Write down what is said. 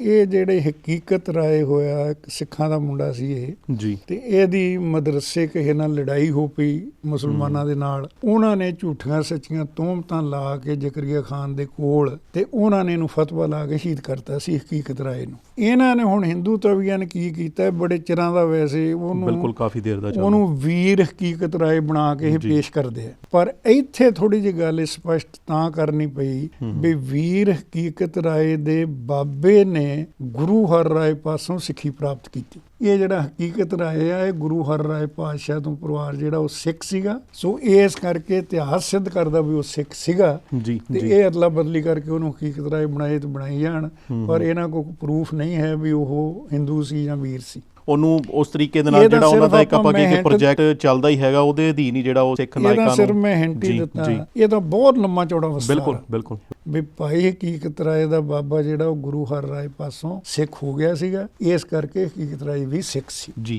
ਇਹ ਜਿਹੜੇ ਹਕੀਕਤ ਰਾਏ ਹੋਇਆ ਸਿੱਖਾਂ ਦਾ ਮੁੰਡਾ ਸੀ ਇਹ। ਜੀ। ਤੇ ਇਹਦੀ ਮਦਰਸੇ ਕਿਸੇ ਨਾਲ ਲੜਾਈ ਹੋ ਪਈ ਮੁਸਲਮਾਨਾਂ ਦੇ ਨਾਲ। ਉਹਨਾਂ ਨੇ ਝੂਠੀਆਂ ਸੱਚੀਆਂ ਤੋਹਮਤਾਂ ਲਾ ਕੇ ਜ਼ਕਰੀਆ ਖਾਨ ਦੇ ਕੋਲ ਤੇ ਉਹਨਾਂ ਨੇ ਇਹਨੂੰ ਫਤਵਾ ਲਾ ਕੇ ਸ਼ਹੀਦ ਕਰਤਾ ਸੀ ਹਕੀਕਤ ਰਾਏ ਨੂੰ। ਇਹਨਾਂ ਨੇ ਹੁਣ ਹਿੰਦੂ ਤਵੀਆਂ ਨੇ ਕੀ ਕੀਤਾ ਬੜੇ ਚਿਰਾਂ ਦਾ ਵੈਸੇ ਉਹਨੂੰ ਬਿਲਕੁਲ ਕਾਫੀ ਦੇਰ ਦਾ ਚੱਲ ਉਹਨੂੰ ਵੀਰ ਹਕੀਕਤ ਰਾਏ ਬਣਾ ਕੇ ਇਹ। ਪੇਸ਼ ਕਰਦੇ ਆ। ਪਰ ਇੱਥੇ ਥੋੜੀ ਜਿਹੀ ਗੱਲ ਸਪਸ਼ਟ ਤਾਂ ਕਰਨੀ ਪਈ। ਵੀ ਵੀਰ ਹਕੀਕਤ ਰਾਏ ਦੇ ਬਾਬੇ ਨੇ ਗੁਰੂ ਹਰ ਰਾਏ ਪਾਸੋਂ ਸਿੱਖੀ ਪ੍ਰਾਪਤ ਕੀਤੀ। ਇਹ ਜਿਹੜਾ ਹਕੀਕਤ ਰਾਏ ਆ ਇਹ ਗੁਰੂ ਹਰ ਰਾਏ ਪਾਤਸ਼ਾਹ ਤੋਂ ਪਰਿਵਾਰ ਜਿਹੜਾ ਉਹ ਸਿੱਖ ਸੀਗਾ। ਸੋ ਇਸ ਕਰਕੇ ਇਤਿਹਾਸ ਸਿੱਧ ਕਰਦਾ ਵੀ ਉਹ ਸਿੱਖ ਸੀਗਾ। ਜੀ ਤੇ ਇਹ ਅਦਲਾ ਬਦਲੀ ਕਰਕੇ ਉਹਨੂੰ ਹਕੀਕਤ ਰਾਏ ਬਣਾਏ ਤੇ ਬਣਾਈ ਜਾਣ। ਪਰ ਇਹਨਾਂ ਕੋਲ ਪ੍ਰੂਫ ਨਹੀਂ ਹੈ ਵੀ ਉਹ ਹਿੰਦੂ ਸੀ ਜਾਂ ਵੀਰ ਸੀ। ਉਹਨੂੰ ਉਸ ਤਰੀਕੇ ਦੇ ਨਾਲ ਜਿਹੜਾ ਉਹਨਾਂ ਦਾ ਇੱਕ ਆਪਾਂ ਆਪਾਂ ਕਹੀਏ ਕਿ ਮੈਂ ਪ੍ਰੋਜੈਕਟ ਚੱਲਦਾ ਹੀ ਹੈਗਾ ਉਹਦੇ ਅਧੀਨ ਹੀ ਜਿਹੜਾ ਉਹ ਸਿੱਖ ਨਾਇਕਾਂ ਸਿਰ ਨੂੰ ਮੈਂ ਹਿੰਟ ਹੀ ਦਿੱਤਾ। ਇਹ ਤਾਂ ਬਹੁਤ ਲੰਮਾ ਚੌੜਾ ਵਸਤਾਰ ਬਿਲਕੁਲ। ਬਿਲਕੁਲ। ਵੀ ਭਾਈ ਹਕੀਕਤ ਰਾਏ ਦਾ ਬਾਬਾ ਜਿਹੜਾ ਉਹ ਗੁਰੂ ਹਰ ਰਾਏ ਪਾਸੋਂ ਸਿੱਖ ਹੋ ਗਿਆ ਸੀਗਾ ਇਸ ਕਰਕੇ ਹਕੀਕਤ ਰਾਏ ਵੀ ਸਿੱਖ ਸੀ। ਜੀ।